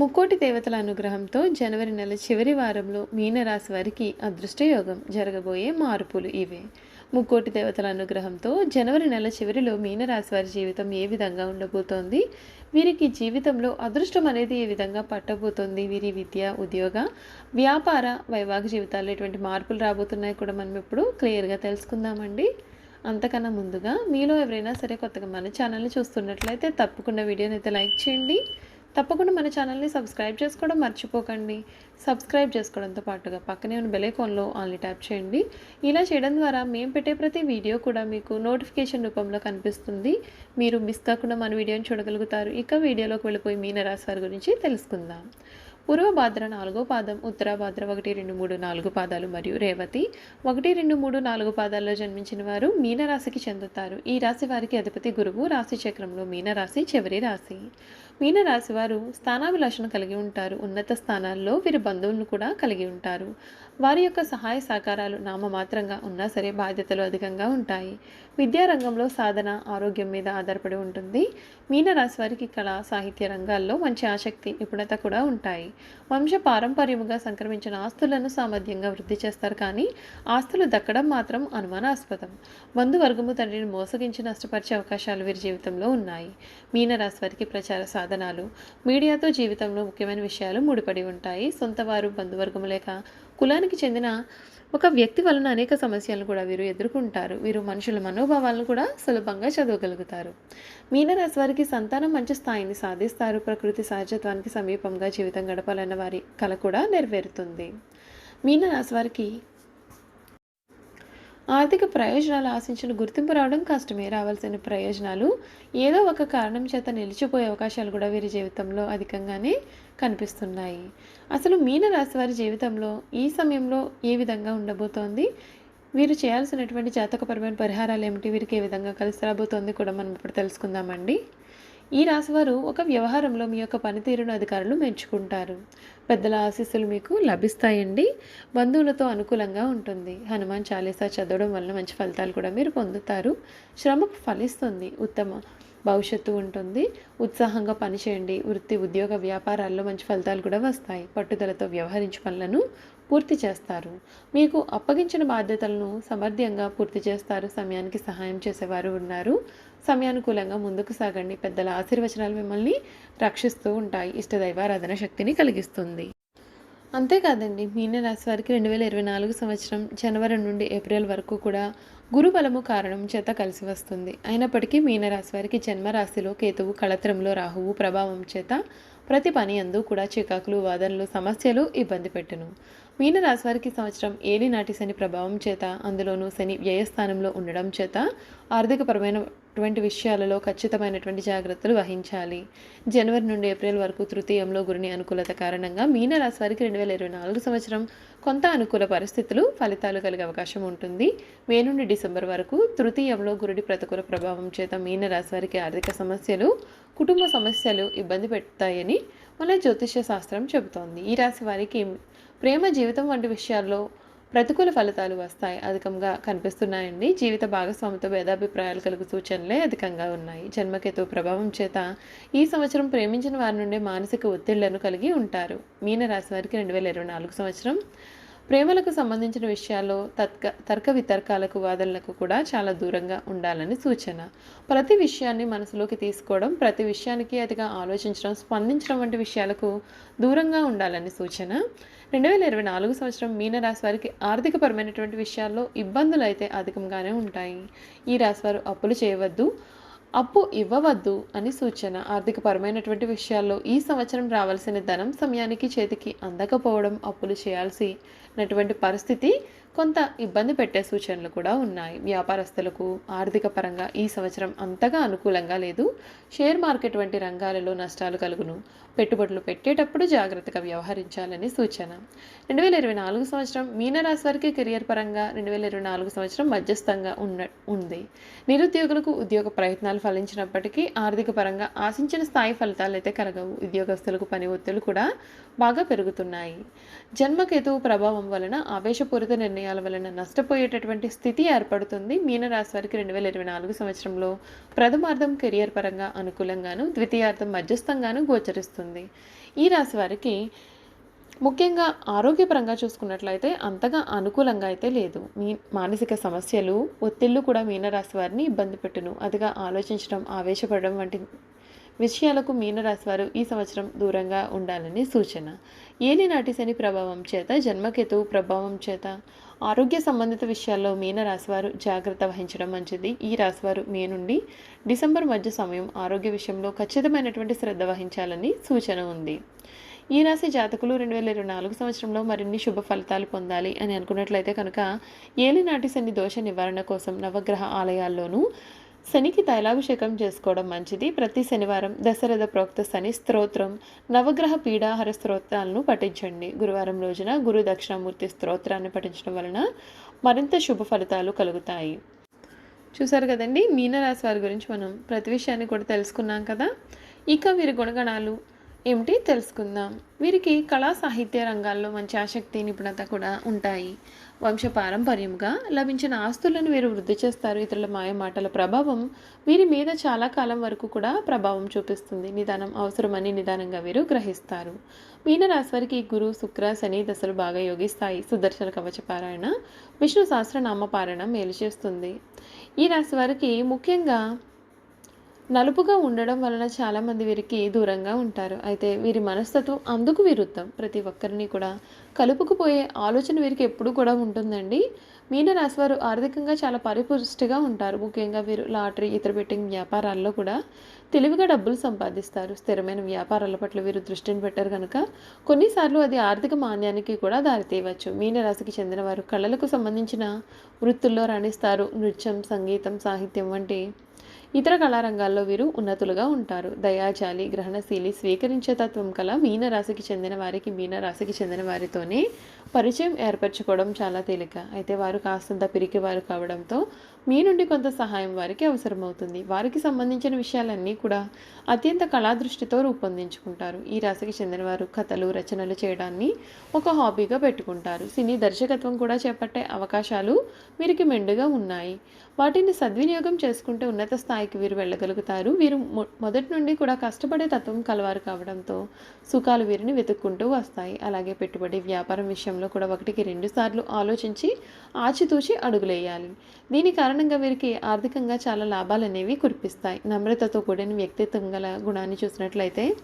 ముక్కోటి దేవతల అనుగ్రహంతో జనవరి నెల చివరి వారంలో మీనరాశి వారికి అదృష్టయోగం జరగబోయే మార్పులు ఇవే. ముక్కోటి దేవతల అనుగ్రహంతో జనవరి నెల చివరిలో మీనరాశి వారి జీవితం ఏ విధంగా ఉండబోతోంది? వీరికి జీవితంలో అదృష్టం అనేది ఏ విధంగా పట్టబోతోంది? వీరి విద్య ఉద్యోగ వ్యాపార వైవాహిక జీవితాల్లో ఎటువంటి మార్పులు రాబోతున్నాయి కూడా మనం ఇప్పుడు క్లియర్గా తెలుసుకుందామండి. అంతకన్నా ముందుగా మీలో ఎవరైనా సరే కొత్తగా మన ఛానల్ని చూస్తున్నట్లయితే తప్పకుండా వీడియోని అయితే లైక్ చేయండి. తప్పకుండా మన ఛానల్ని సబ్స్క్రైబ్ చేసుకోవడం మర్చిపోకండి. సబ్స్క్రైబ్ చేసుకోవడంతో పాటుగా పక్కనే ఉన్న బెలైకాన్లో ఆన్లీ ట్యాప్ చేయండి. ఇలా చేయడం ద్వారా మేము పెట్టే ప్రతి వీడియో కూడా మీకు నోటిఫికేషన్ రూపంలో కనిపిస్తుంది. మీరు మిస్ కాకుండా మన వీడియోని చూడగలుగుతారు. ఇక వీడియోలోకి వెళ్ళిపోయి మీనరాశి వారి గురించి తెలుసుకుందాం. పూర్వభాద్ర నాలుగో పాదం ఉత్తరభాద్ర ఒకటి రెండు మూడు నాలుగు పాదాలు మరియు రేవతి ఒకటి రెండు మూడు నాలుగు పాదాల్లో జన్మించిన వారు మీనరాశికి చెందుతారు. ఈ రాశి వారికి అధిపతి గురువు రాశి చక్రంలో మీనరాశి చివరి రాశి. మీనరాశి వారు స్థానాభిలాషను కలిగి ఉంటారు. ఉన్నత స్థానాల్లో వీరి బంధువులను కూడా కలిగి ఉంటారు. వారి యొక్క సహాయ సహకారాలు నామమాత్రంగా ఉన్నా సరే బాధ్యతలు అధికంగా ఉంటాయి. విద్యారంగంలో సాధన ఆరోగ్యం మీద ఆధారపడి ఉంటుంది. మీనరాశి వారికి కళ సాహిత్య రంగాల్లో మంచి ఆసక్తి నిపుణత కూడా ఉంటాయి. వంశ పారంపర్యముగా సంక్రమించిన ఆస్తులను సామర్థ్యంగా వృద్ధి చేస్తారు కానీ ఆస్తులు దక్కడం మాత్రం అనుమానాస్పదం. బంధువర్గము తండ్రిని మోసగించి నష్టపరిచే అవకాశాలు వీరి జీవితంలో ఉన్నాయి. మీనరాశి వారికి ప్రచార సాధనాలు మీడియాతో జీవితంలో ముఖ్యమైన విషయాలు ముడిపడి ఉంటాయి. సొంత వారు బంధువర్గము లేక కులానికి చెందిన ఒక వ్యక్తి వలన అనేక సమస్యలను కూడా వీరు ఎదుర్కొంటారు. వీరు మనుషుల మనోభావాలను కూడా సులభంగా చదవగలుగుతారు. మీనరాశి వారికి సంతానం మంచి స్థాయిని సాధిస్తారు. ప్రకృతి సహజత్వానికి సమీపంగా జీవితం గడపాలన్న వారి కల కూడా నెరవేరుతుంది. మీనరాశి వారికి ఆర్థిక ప్రయోజనాలు ఆశించిన గుర్తింపు రావడం కష్టమే. రావాల్సిన ప్రయోజనాలు ఏదో ఒక కారణం చేత నిలిచిపోయే అవకాశాలు కూడా వీరి జీవితంలో అధికంగానే కనిపిస్తున్నాయి. అసలు మీనరాశి వారి జీవితంలో ఈ సమయంలో ఏ విధంగా ఉండబోతోంది? వీరు చేయాల్సినటువంటి జాతకపరమైన పరిహారాలు ఏమిటి? వీరికి ఏ విధంగా కలిసి రాబోతోంది కూడా మనం ఇప్పుడు తెలుసుకుందామండి. ఈ రాశివారు ఒక వ్యవహారంలో మీ యొక్క పనితీరును అధికారులు మెచ్చుకుంటారు. పెద్దల ఆశీస్సులు మీకు లభిస్తాయండి. బంధువులతో అనుకూలంగా ఉంటుంది. హనుమాన్ చాలీసా చదవడం వల్ల మంచి ఫలితాలు కూడా మీరు పొందుతారు. శ్రమ ఫలిస్తుంది. ఉత్తమ భవిష్యత్తు ఉంటుంది. ఉత్సాహంగా పనిచేయండి. వృత్తి ఉద్యోగ వ్యాపారాల్లో మంచి ఫలితాలు కూడా వస్తాయి. పట్టుదలతో వ్యవహరించే పనులను పూర్తి చేస్తారు. మీకు అప్పగించిన బాధ్యతలను సమర్థ్యంగా పూర్తి చేస్తారు. సమయానికి సహాయం చేసేవారు ఉన్నారు. సమయానుకూలంగా ముందుకు సాగండి. పెద్దల ఆశీర్వచనాలు మిమ్మల్ని రక్షిస్తూ ఉంటాయి. ఇష్టదైవారాధన శక్తిని కలిగిస్తుంది. అంతేకాదండి మీన రాశి వారికి రెండు వేల ఇరవై నాలుగు సంవత్సరం జనవరి నుండి ఏప్రిల్ వరకు కూడా గురుబలము కారణం చేత కలిసి వస్తుంది. అయినప్పటికీ మీనరాశి వారికి జన్మరాశిలో కేతువు కళత్రంలో రాహువు ప్రభావం చేత ప్రతి పని అందు కూడా చికాకులు వాదనలు సమస్యలు ఇబ్బంది పెట్టును. మీనరాశి వారికి సంవత్సరం ఏలినాటి శని ప్రభావం చేత అందులోనూ శని వ్యయస్థానంలో ఉండడం చేత ఆర్థికపరమైనటువంటి విషయాలలో ఖచ్చితమైనటువంటి జాగ్రత్తలు వహించాలి. జనవరి నుండి ఏప్రిల్ వరకు తృతీయంలో గురుని అనుకూలత కారణంగా మీనరాశి వారికి రెండు వేల ఇరవై నాలుగు సంవత్సరం కొంత అనుకూల పరిస్థితులు ఫలితాలు కలిగే అవకాశం ఉంటుంది. మే నుండి డిసెంబర్ వరకు తృతీయంలో గురుడి ప్రతికూల ప్రభావం చేత మీనరాశి వారికి ఆర్థిక సమస్యలు కుటుంబ సమస్యలు ఇబ్బంది పెడతాయని మన జ్యోతిష్య శాస్త్రం చెబుతోంది. ఈ రాశి వారికి ప్రేమ జీవితం వంటి విషయాల్లో ప్రతికూల ఫలితాలు వస్తాయి. అధికంగా కనిపిస్తున్నాయండి. జీవిత భాగస్వామితో భేదాభిప్రాయాలు కలుగు సూచనలే అధికంగా ఉన్నాయి. జన్మకేతు ప్రభావం చేత ఈ సంవత్సరం ప్రేమించిన వారి నుండి మానసిక ఒత్తిళ్ళను కలిగి ఉంటారు. మీన రాశి వారికి రెండు వేల ఇరవై నాలుగు సంవత్సరం ప్రేమలకు సంబంధించిన విషయాల్లో తత్క తర్క వితర్కాలకు వాదనలకు కూడా చాలా దూరంగా ఉండాలని సూచన. ప్రతి విషయాన్ని మనసులోకి తీసుకోవడం ప్రతి విషయానికి అతిగా ఆలోచించడం స్పందించడం వంటి విషయాలకు దూరంగా ఉండాలని సూచన. రెండు వేల ఇరవై నాలుగు సంవత్సరం మీనరాశి వారికి ఆర్థికపరమైనటువంటి విషయాల్లో ఇబ్బందులు అయితే అధికంగానే ఉంటాయి. ఈ రాశివారు అప్పులు చేయవద్దు. అప్పు ఇవ్వవద్దు అని సూచన. ఆర్థికపరమైనటువంటి విషయాల్లో ఈ సంవత్సరం రావాల్సిన ధనం సమయానికి చేతికి అందకపోవడం అప్పులు చేయాల్సినటువంటి పరిస్థితి కొంత ఇబ్బంది పెట్టే సూచనలు కూడా ఉన్నాయి. వ్యాపారస్తులకు ఆర్థిక పరంగా ఈ సంవత్సరం అంతగా అనుకూలంగా లేదు. షేర్ మార్కెట్ వంటి రంగాలలో నష్టాలు కలుగును. పెట్టుబడులు పెట్టేటప్పుడు జాగ్రత్తగా వ్యవహరించాలని సూచన. రెండు వేల ఇరవై నాలుగు సంవత్సరం మీనరాశి వారికి కెరియర్ పరంగా రెండు వేల ఇరవై నాలుగు సంవత్సరం మధ్యస్థంగా ఉన్న ఉంది. నిరుద్యోగులకు ఉద్యోగ ప్రయత్నాలు ఫలించినప్పటికీ ఆర్థిక పరంగా ఆశించిన స్థాయి ఫలితాలు అయితే కలగవు. ఉద్యోగస్తులకు పని ఒత్తిళ్ళు కూడా బాగా పెరుగుతున్నాయి. జన్మకేతువు ప్రభావం వలన ఆవేశపూరిత నిర్ణయం నిర్ణయాల వలన నష్టపోయేటటువంటి స్థితి ఏర్పడుతుంది. మీనరాశి వారికి రెండు వేల ఇరవై నాలుగు సంవత్సరంలో ప్రథమార్థం కెరియర్ పరంగా అనుకూలంగాను ద్వితీయార్థం మధ్యస్థంగాను గోచరిస్తుంది. ఈ రాశి వారికి ముఖ్యంగా ఆరోగ్యపరంగా చూసుకున్నట్లయితే అంతగా అనుకూలంగా అయితే లేదు. మీ మానసిక సమస్యలు ఒత్తిళ్ళు కూడా మీనరాశి వారిని ఇబ్బంది పెట్టును. అదిగా ఆలోచించడం ఆవేశపడడం వంటి విషయాలకు మీనరాశి వారు ఈ సంవత్సరం దూరంగా ఉండాలని సూచన. ఏలినాటి శని ప్రభావం చేత జన్మకేతువు ప్రభావం చేత ఆరోగ్య సంబంధిత విషయాల్లో మీనరాశి వారు జాగ్రత్త వహించడం మంచిది. ఈ రాశివారు మే నుండి డిసెంబర్ మధ్య సమయం ఆరోగ్య విషయంలో ఖచ్చితమైనటువంటి శ్రద్ధ వహించాలని సూచన ఉంది. ఈ రాశి జాతకులు రెండు వేల ఇరవై నాలుగు సంవత్సరంలో మరిన్ని శుభ ఫలితాలు పొందాలి అని అనుకున్నట్లయితే కనుక ఏలినాటి శని దోష నివారణ కోసం నవగ్రహ ఆలయాల్లోనూ శనికి తైలాభిషేకం చేసుకోవడం మంచిది. ప్రతి శనివారం దశరథ ప్రోక్త శని స్తోత్రం నవగ్రహ పీడాహార స్తోత్రాలను పఠించండి. గురువారం రోజున గురు దక్షిణామూర్తి స్తోత్రాన్ని పఠించడం వలన మరింత శుభ ఫలితాలు కలుగుతాయి. చూసారు కదండి మీనరాశి వారి గురించి మనం ప్రతి విషయాన్ని కూడా తెలుసుకున్నాం కదా. ఇక వీరి గుణగణాలు ఏమిటి తెలుసుకుందాం. వీరికి కళా సాహిత్య రంగాల్లో మంచి ఆసక్తి నిపుణత కూడా ఉంటాయి. వంశ పారంపర్యంగా లభించిన ఆస్తులను వీరు వృద్ధి చేస్తారు. ఇతరుల మాయమాటల ప్రభావం వీరి మీద చాలా కాలం వరకు కూడా ప్రభావం చూపిస్తుంది. నిదానం అవసరమని నిదానంగా వీరు గ్రహిస్తారు. మీనరాశి వారికి గురు శుక్ర శని దశలు బాగా యోగిస్తాయి. సుదర్శన కవచ పారాయణ విష్ణు సహస్రనామ పారాయణ మేలు చేస్తుంది. ఈ రాశి వారికి ముఖ్యంగా నలుపుగా ఉండడం వలన చాలామంది వీరికి దూరంగా ఉంటారు. అయితే వీరి మనస్తత్వం అందుకు విరుద్ధం. ప్రతి ఒక్కరిని కూడా కలుపుకుపోయే ఆలోచన వీరికి ఎప్పుడు కూడా ఉంటుందండి. మీనరాశి వారు ఆర్థికంగా చాలా పరిపుష్టిగా ఉంటారు. ముఖ్యంగా వీరు లాటరీ ఇతర బెట్టింగ్ వ్యాపారాల్లో కూడా తెలివిగా డబ్బులు సంపాదిస్తారు. స్థిరమైన వ్యాపారాల పట్ల వీరు దృష్టిని పెట్టారు కనుక కొన్నిసార్లు అది ఆర్థిక మాన్యానికి కూడా దారితీయవచ్చు. మీనరాశికి చెందిన వారు కళలకు సంబంధించిన వృత్తుల్లో రాణిస్తారు. నృత్యం సంగీతం సాహిత్యం వంటి ఇతర కళారంగాల్లో వీరు ఉన్నతులుగా ఉంటారు. దయాచాలి గ్రహణశీలి స్వీకరించే తత్వం కల మీనరాశికి చెందిన వారికి మీనరాశికి చెందిన వారితోనే పరిచయం ఏర్పరచుకోవడం చాలా తేలిక. అయితే వారు కాస్తంత పిరికి వారు కావడంతో మీ నుండి కొంత సహాయం వారికి అవసరమవుతుంది. వారికి సంబంధించిన విషయాలన్నీ కూడా అత్యంత కళాదృష్టితో రూపొందించుకుంటారు. ఈ రాశికి చెందినవారు కథలు రచనలు చేయడాన్ని ఒక హాబీగా పెట్టుకుంటారు. సినీ దర్శకత్వం కూడా చేపట్టే అవకాశాలు వీరికి మెండుగా ఉన్నాయి. వాటిని సద్వినియోగం చేసుకుంటే ఉన్నత స్థాయికి వీరు వెళ్ళగలుగుతారు. వీరు మొదటి నుండి కూడా కష్టపడే తత్వం కలవారు కావడంతో సుఖాలు వీరిని వెతుక్కుంటూ వస్తాయి. అలాగే పెట్టుబడి వ్యాపారం విషయంలో కూడా ఒకటికి రెండు సార్లు ఆలోచించి ఆచితూచి అడుగులేయాలి. దీని కారణంగా వీరికి ఆర్థికంగా చాలా లాభాలు అనేవి కురిపిస్తాయి. నమ్రతతో కూడిన వ్యక్తిత్వం గల గుణాన్ని చూసినట్లయితే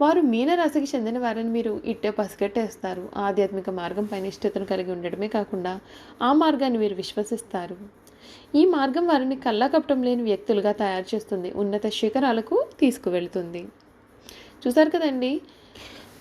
వారు మీనరాశికి చెందిన వారిని మీరు ఇట్టే పసిగట్టేస్తారు. ఆధ్యాత్మిక మార్గం పైన ఇష్టతను కలిగి ఉండడమే కాకుండా ఆ మార్గాన్ని వీరు విశ్వసిస్తారు. ఈ మార్గం వారిని కళ్ళకప్పటం లేని వ్యక్తులుగా తయారు చేస్తుంది. ఉన్నత శిఖరాలకు తీసుకువెళుతుంది. చూసారు కదండి?